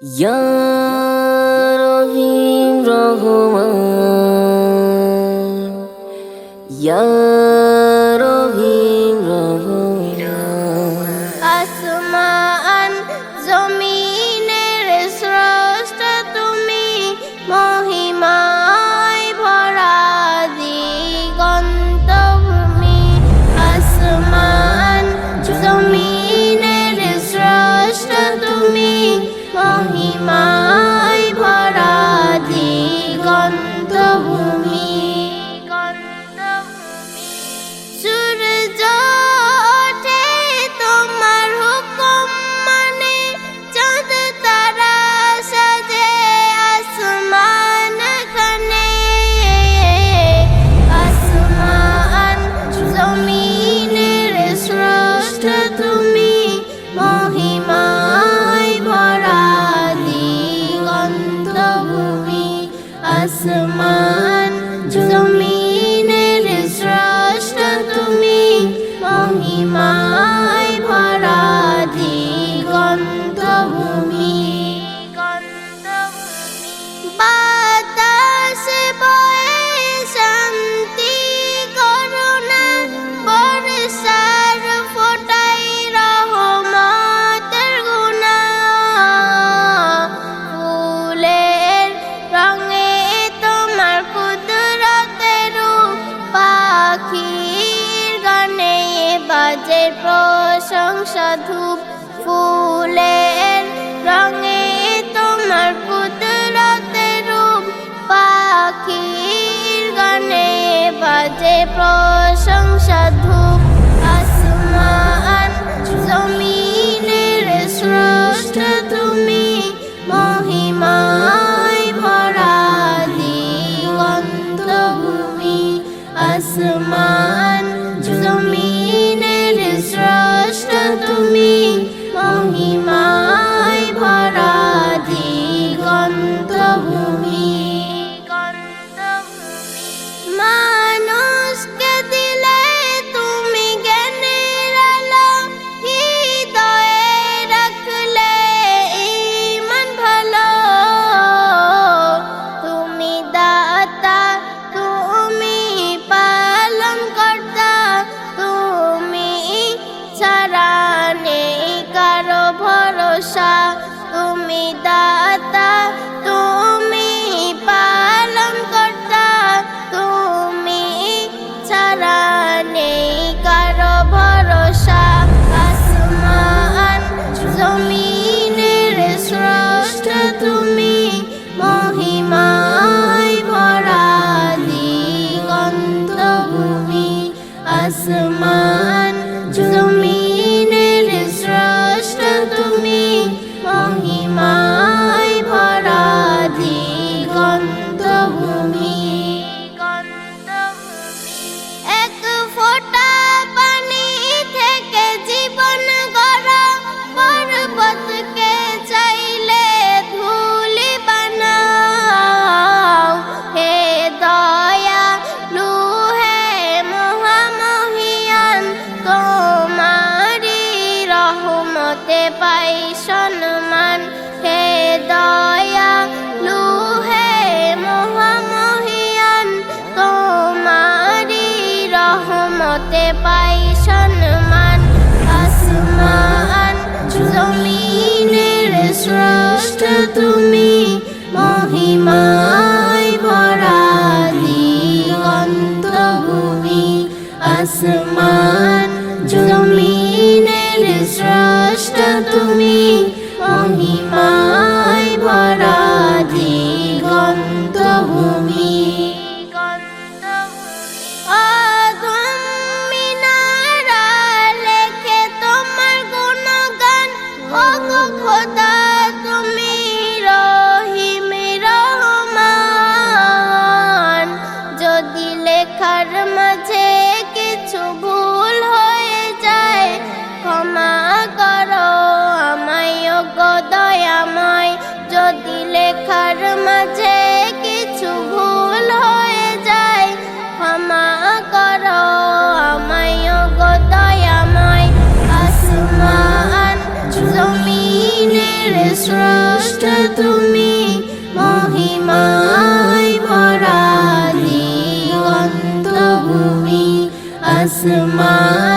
Ya Rahim Rahman Ya my প্রশংসা ধূপ ফুলের রঙে তোমার পুতুলতে রূপ পাখির গানে বাজে প্রশংসা ধূপ আসমান জমি الصلاة পাই সম্মান হে দয়া লু হে মহামহিয়ান তোমারি রহমতে পাই সম্মান আসমান জমিনের শ্রেষ্ঠ তুমি, মহিমায় বরাদি অন্তভূমি আসমান জমিনের শ্রেষ্ঠ সৃষ্ট তুমি মহিমায় ভরা দিগন্ত ভূমি আসমান